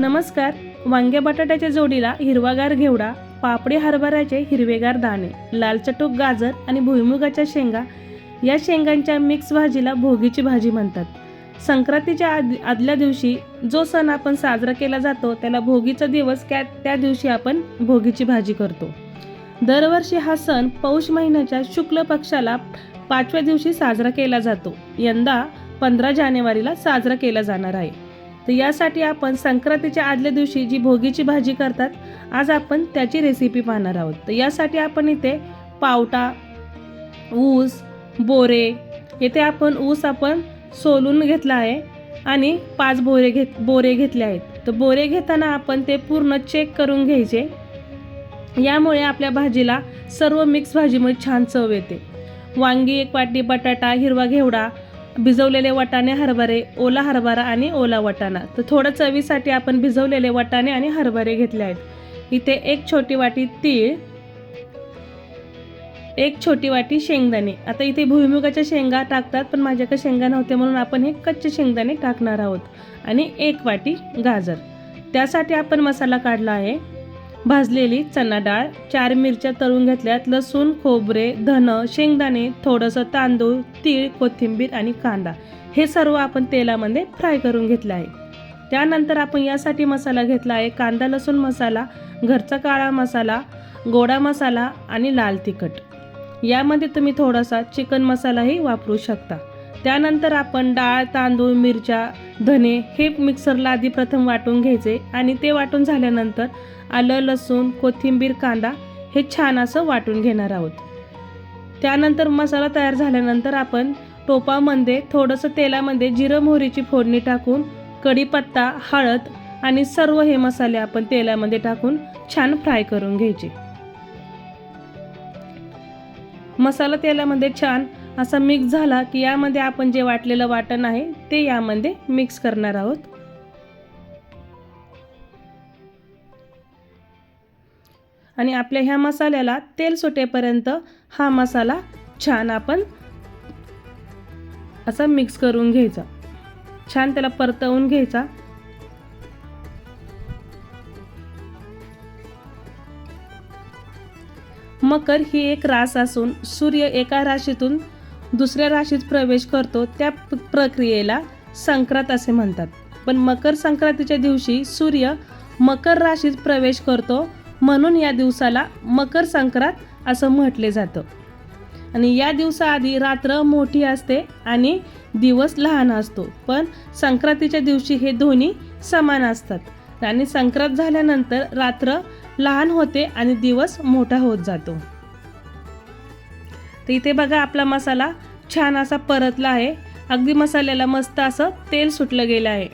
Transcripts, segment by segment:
नमस्कार. वांग्या बटाट्याच्या जोडीला हिरवागार घेवडा पापडी हरभऱ्याचे हिरवेगार दाणे लाल चटूक गाजर आणि भुईमुगाच्या शेंगा या शेंगांच्या मिक्स भाजीला भोगीची भाजी म्हणतात. संक्रांतीच्या आद आदल्या दिवशी जो सण आपण साजरा केला जातो त्याला भोगीचा दिवस त्या त्या दिवशी आपण भोगीची भाजी करतो. दरवर्षी हा सण पौष महिन्याच्या शुक्ल पक्षाला पाचव्या दिवशी साजरा केला जातो. यंदा पंधरा जानेवारीला साजरा केला जाणार आहे. तर यासाठी आपण संक्रांतीच्या आदल्या दिवशी जी भोगीची भाजी करतात आज आपण त्याची रेसिपी पाहणार आहोत. तर यासाठी आपण इथे पावटा ऊस बोरे येथे आपण ऊस आपण सोलून घेतला आहे आणि पाच बोरे घेत बोरे घेतले आहेत. तर बोरे घेताना आपण ते पूर्ण चेक करून घ्यायचे. यामुळे आपल्या भाजीला सर्व मिक्स भाजीमुळे छान चव येते. वांगी एक वाटी बटाटा हिरवा घेवडा भिजवलेले वाटाणे हरभरे ओला हरभरा आणि ओला वाटाणा. तर थोडं चवीसाठी आपण भिजवलेले वाटाणे आणि हरभरे घेतले आहेत. इथे एक छोटी वाटी तीळ एक छोटी वाटी शेंगदाणे. आता इथे भुईमुगाच्या शेंगा टाकतात पण माझ्याकडे शेंगा नव्हते म्हणून आपण हे कच्चे शेंगदाणे टाकणार आहोत. आणि एक वाटी गाजर. त्यासाठी आपण मसाला काढला आहे. भाजलेली चना डाळ चार मिरच्या तळून घेतल्यात लसूण खोबरे धन शेंगदाणे थोडंसं तांदूळ तीळ कोथिंबीर आणि कांदा. हे सर्व आपण तेलामध्ये फ्राय करून घेतलं आहे. त्यानंतर आपण यासाठी मसाला घेतला आहे. कांदा लसूण मसाला घरचा काळा मसाला गोडा मसाला आणि लाल तिखट. यामध्ये तुम्ही थोडासा चिकन मसालाही वापरू शकता. त्यानंतर आपण डाळ तांदूळ मिरच्या धने हे मिक्सरला आधी प्रथम वाटून घ्यायचे आणि ते वाटून झाल्यानंतर आलं लसूण कोथिंबीर कांदा हे छान असं वाटून घेणार आहोत. त्यानंतर मसाला तयार झाल्यानंतर आपण टोपामध्ये थोडंसं तेलामध्ये जिरं मोहरीची फोडणी टाकून कढीपत्ता हळद आणि सर्व हे मसाले आपण तेलामध्ये टाकून छान फ्राय करून घ्यायचे. मसाला तेलामध्ये छान असा मिक्स झाला की यामध्ये आपण जे वाटलेलं वाटण आहे ते यामध्ये मिक्स करणार आहोत. आणि आपल्या ह्या मसाल्याला तेल सुटेपर्यंत हा मसाला छान आपण असा मिक्स करून घ्यायचा. छान त्याला परतवून घ्यायचा. मकर ही एक रास असून सूर्य एका राशीतून दुसऱ्या राशीत प्रवेश करतो त्या प्रक्रियेला संक्रांत असे म्हणतात. पण मकर संक्रांतीच्या दिवशी सूर्य मकर राशीत प्रवेश करतो म्हणून या दिवसाला मकर संक्रांत असं म्हटले जातं. आणि या दिवसाआधी रात्र मोठी असते आणि दिवस लहान असतो. पण संक्रांतीच्या दिवशी हे दोन्ही समान असतात. आणि संक्रांत झाल्यानंतर रात्र लहान होते आणि दिवस मोठा होत जातो. तर इथे बघा आपला मसाला छान असा परतला आहे. अगदी मसाल्याला मस्त असं तेल सुटलं गेलं आहे.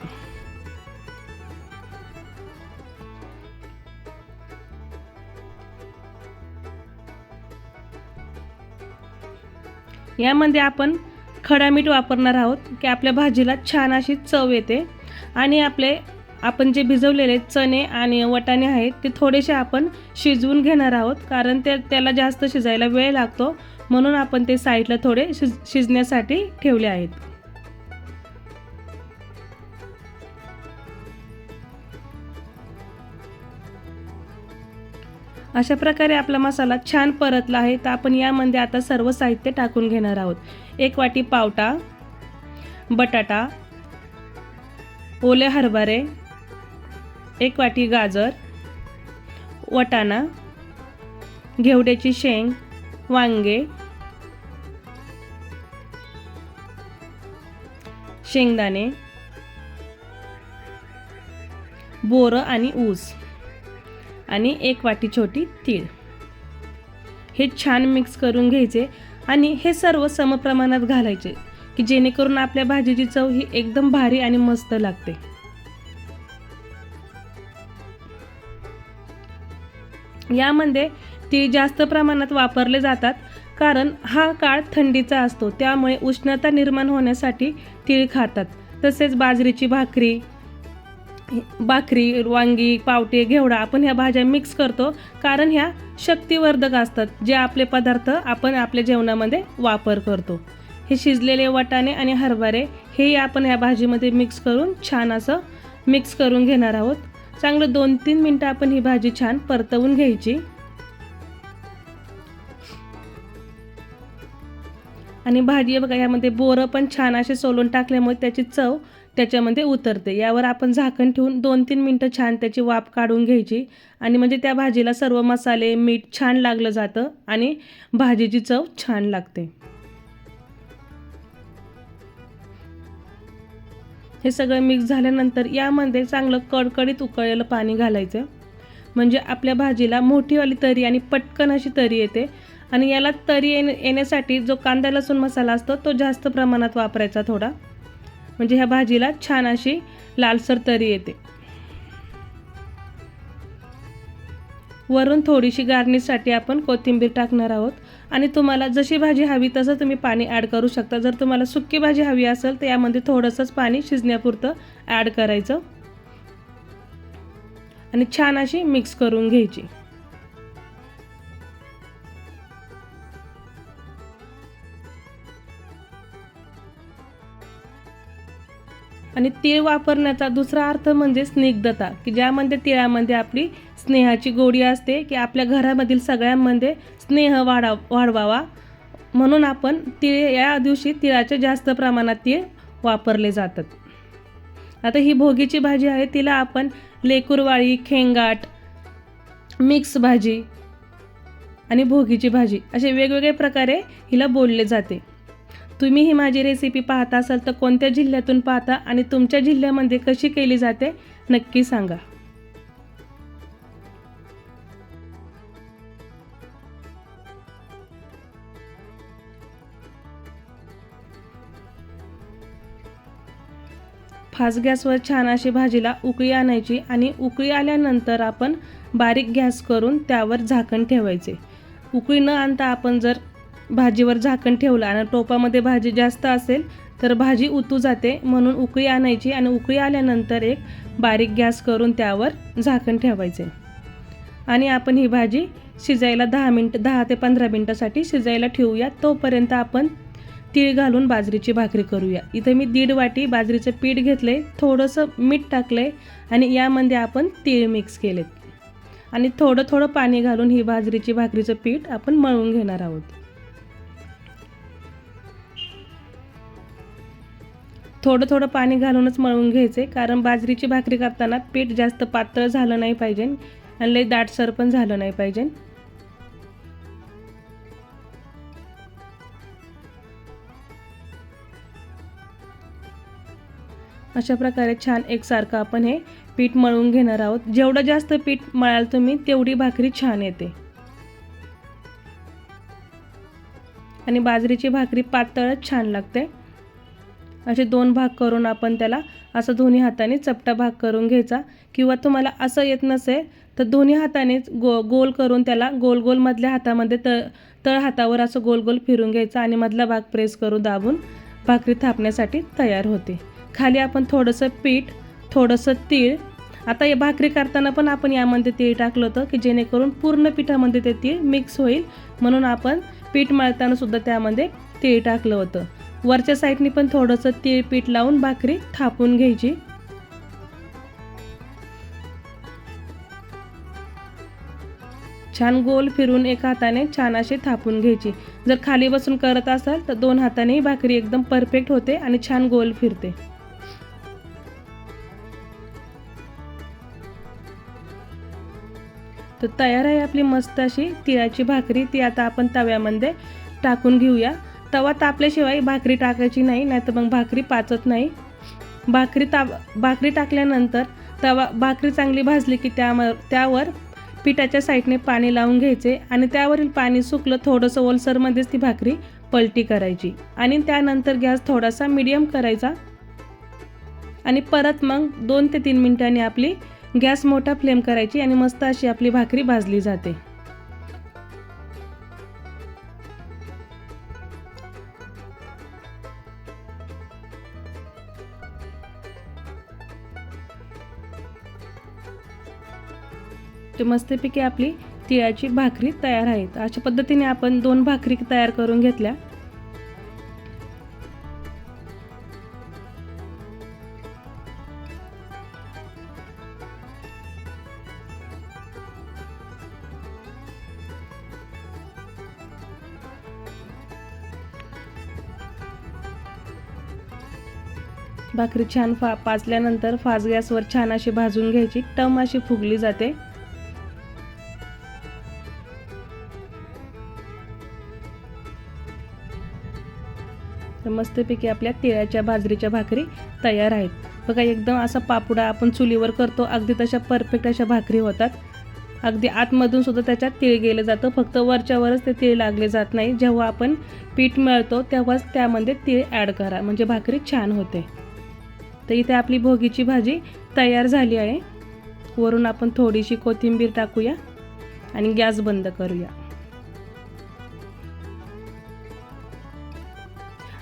यामध्ये आपण खडा मीठ वापरणार आहोत की आपल्या भाजीला छान अशी चव येते. आणि आपले आपण जे भिजवलेले चणे आणि वटाणे आहेत ते थोडेसे आपण शिजवून घेणार आहोत कारण ते त्याला जास्त शिजायला वेळ लागतो. म्हणून आपण ते साईडला थोडे शिज शिजण्यासाठी ठेवले आहेत. अशा प्रकारे आपला मसाला छान परतला आहे. तर आपण यामध्ये आता सर्व साहित्य टाकून घेणार आहोत. एक वाटी पावटा बटाटा ओले हरभरे एक वाटी गाजर वटाणा घेवड्याची शेंग वांगे शेंगदाणे बोरं आणि ऊस आणि एक वाटी छोटी तीळ. हे छान मिक्स करून घ्यायचे आणि हे सर्व समप्रमाणात घालायचे की जेणेकरून आपल्या भाजीची चव ही एकदम भारी आणि मस्त लागते. यामध्ये ती जास्त प्रमाणात वापरले जातात कारण हा काळ थंडीचा असतो. त्यामुळे उष्णता निर्माण होण्यासाठी तीळ खातात. तसेच बाजरीची भाकरी भाकरी वांगी पावटे घेवडा आपण ह्या भाज्या मिक्स करतो कारण ह्या शक्तिवर्धक असतात जे आपले पदार्थ आपण आपल्या जेवणामध्ये वापर करतो. हे शिजलेले वाटाणे आणि हरभरे हे आपण ह्या भाजीमध्ये मिक्स करून छान असं मिक्स करून घेणार आहोत. चांगलं दोन तीन मिनटं आपण ही भाजी छान परतवून घ्यायची. आणि भाजी बघा यामध्ये बोरं पण छान असे सोलून टाकल्यामुळे त्याची चव त्याच्यामध्ये उतरते. यावर आपण झाकण ठेवून दोन तीन मिनटं छान त्याची वाफ काढून घ्यायची. आणि म्हणजे त्या भाजीला सर्व मसाले मीठ छान लागलं जातं आणि भाजीची चव छान लागते. हे सगळं मिक्स झाल्यानंतर यामध्ये चांगलं कडकडीत उकळलेलं पाणी घालायचं. म्हणजे आपल्या भाजीला मोठीवाली तरी आणि पटकन अशी तरी येते. आणि याला तरी येण येण्यासाठी जो कांदा लसूण मसाला असतो तो जास्त प्रमाणात वापरायचा थोडा. म्हणजे ह्या भाजीला छान अशी लालसर तरी येते. वरून थोडीशी गार्निशसाठी आपण कोथिंबीर टाकणार आहोत. आणि तुम्हाला जशी भाजी हवी तसं तुम्ही पाणी ॲड करू शकता. जर तुम्हाला सुकी भाजी हवी असेल तर यामध्ये थोडंसंच पाणी शिजण्यापुरतं ॲड करायचं. आणि छान अशी मिक्स करून घ्यायची. आणि तीळ वापरण्याचा दुसरा अर्थ म्हणजे स्निग्धता की ज्यामध्ये तिळामध्ये आपली स्नेहाची गोडी असते की आपल्या घरामधील सगळ्यांमध्ये स्नेह वाढा वाढवावा. म्हणून आपण तिळ या दिवशी तिळाचे जास्त प्रमाणात तीळ वापरले जातात. आता ही भोगीची भाजी आहे. तिला आपण लेकुरवाळी खेंगाट मिक्स भाजी आणि भोगीची भाजी असे वेगवेगळे प्रकारे हिला बोलले जाते. तुम्ही ही माझी रेसिपी पाहता असाल तर कोणत्या जिल्ह्यातून पाहता आणि तुमच्या जिल्ह्यामध्ये कशी केली जाते नक्की सांगा. फास्ट गॅसवर छान अशी भाजीला उकळी आणायची आणि उकळी आल्यानंतर आपण बारीक गॅस करून त्यावर झाकण ठेवायचे. उकळी न आणता आपण जर भाजीवर झाकण ठेवलं आणि टोपामध्ये भाजी जास्त असेल तर भाजी उतू जाते म्हणून उकळी आणायची आणि उकळी आल्यानंतर एक बारीक गॅस करून त्यावर झाकण ठेवायचे. आणि आपण ही भाजी शिजायला दहा मिनटं दहा ते पंधरा मिनटासाठी शिजायला ठेवूया. तोपर्यंत आपण तीळ घालून बाजरीची भाकरी करूया. इथं मी दीड वाटी बाजरीचं पीठ घेतलं आहे थोडंसं मीठ टाकलं आहे आणि यामध्ये आपण तीळ मिक्स केलेत. आणि थोडं थोडं पाणी घालून ही बाजरीची भाकरीचं पीठ आपण मळून घेणार आहोत. थोडं थोडं पाणी घालूनच मळून घ्यायचे कारण बाजरीची भाकरी करताना पीठ जास्त पातळ झालं नाही पाहिजे आणि लई दाटसर पण झालं नाही पाहिजे. अशा प्रकारे छान एकसारखं आपण हे पीठ मळून घेणार आहोत. जेवढं जास्त पीठ मळाल तुम्ही तेवढी भाकरी छान येते. आणि बाजरीची भाकरी पातळच छान लागते. असे दोन भाग करून आपण त्याला असं दोन्ही हाताने चपटा भाग करून घ्यायचा. किंवा तुम्हाला असं येत नसेल तर दोन्ही हातानेच गो गोल करून त्याला गोल गोल मधल्या हातामध्ये तळ तळ हातावर असं गोल गोल फिरून घ्यायचा आणि मधला भाग प्रेस करून दाबून भाकरी थापण्यासाठी तयार होते. खाली आपण थोडंसं पीठ थोडंसं तीळ. आता या भाकरी करताना पण आपण यामध्ये तीळ टाकलं होतं की जेणेकरून पूर्ण पिठामध्ये ते तीळ मिक्स होईल. म्हणून आपण पीठ मळताना सुद्धा त्यामध्ये तीळ टाकलं होतं. वरच्या साईडनी पण थोडंसं तीळ पीठ लावून भाकरी थापून घ्यायची. छान गोल फिरून एका हाताने छान असे थापून घ्यायची. जर खाली बसून करत असाल तर दोन हातानेही भाकरी एकदम परफेक्ट होते आणि छान गोल फिरते. तर तयार आहे आपली मस्त अशी तिळाची भाकरी. ती आता आपण तव्यामध्ये टाकून घेऊया. तवा तापल्याशिवाय भाकरी टाकायची नाही नाहीतर मग भाकरी पाचत नाही. भाकरी ता भाकरी टाकल्यानंतर तवा भाकरी चांगली भाजली की त्या त्यावर पिठाच्या साईडने पाणी लावून घ्यायचे आणि त्यावरील पाणी सुकलं थोडंसं ओलसरमध्येच ती भाकरी पलटी करायची. आणि त्यानंतर गॅस थोडासा मिडियम करायचा. आणि परत मग दोन ते तीन मिनिटांनी आपली गॅस मोठा फ्लेम करायची आणि मस्त अशी आपली भाकरी भाजली जाते. तर मस्तपैकी आपली तिळाची भाकरी तयार आहेत. अशा पद्धतीने आपण दोन भाकरी तयार करून घेतल्या. भाकरी छान फा पाचल्यानंतर फास्ट गॅसवर छान अशी भाजून घ्यायची. टम अशी फुगली जाते. तर मस्तपैकी आपल्या तिळाच्या बाजरीच्या भाकरी तयार आहेत. बघा एकदम असा पापुडा आपण चुलीवर करतो अगदी तशा परफेक्ट अशा भाकरी होतात. अगदी आतमधून सुद्धा त्याच्यात तीळ गेलं जातं फक्त वरच्यावरच ते तीळ लागले जात नाही. जेव्हा आपण पीठ मिळतो तेव्हाच त्यामध्ये तीळ ॲड करा म्हणजे भाकरी छान होते. तर इथे आपली भोगीची भाजी तयार झाली आहे. वरून आपण थोडीशी कोथिंबीर टाकूया आणि गॅस बंद करूया.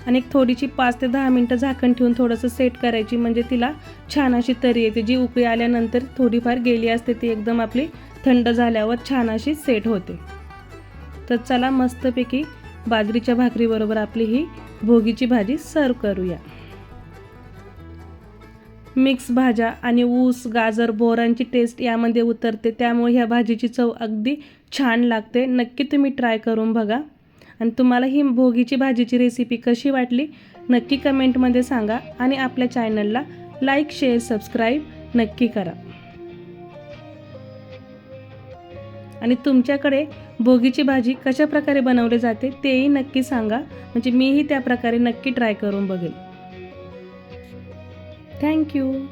आणि एक थोडीशी पाच ते दहा मिनटं झाकण ठेवून थोडंसं सेट करायची म्हणजे तिला छान अशी तरी येते. जी उकळी आल्यानंतर थोडीफार गेली असते ती एकदम आपली थंड झाल्यावर छान अशी सेट होते. तर चला मस्तपैकी बाजरीच्या भाकरीबरोबर आपली ही भोगीची भाजी सर्व करूया. मिक्स भाज्या आणि ऊस गाजर बोरांची टेस्ट यामध्ये उतरते. त्यामुळे ह्या भाजीची चव अगदी छान लागते. नक्की तुम्ही ट्राय करून बघा. आणि तुम्हाला ही भोगीची भाजीची रेसिपी कशी वाटली नक्की कमेंटमध्ये सांगा. आणि आपल्या चॅनलला लाईक शेअर सबस्क्राईब नक्की करा. आणि तुमच्याकडे भोगीची भाजी कशा प्रकारे बनवली जाते तेही नक्की सांगा. म्हणजे मीही त्या प्रकारे नक्की ट्राय करून बघेल. Thank you.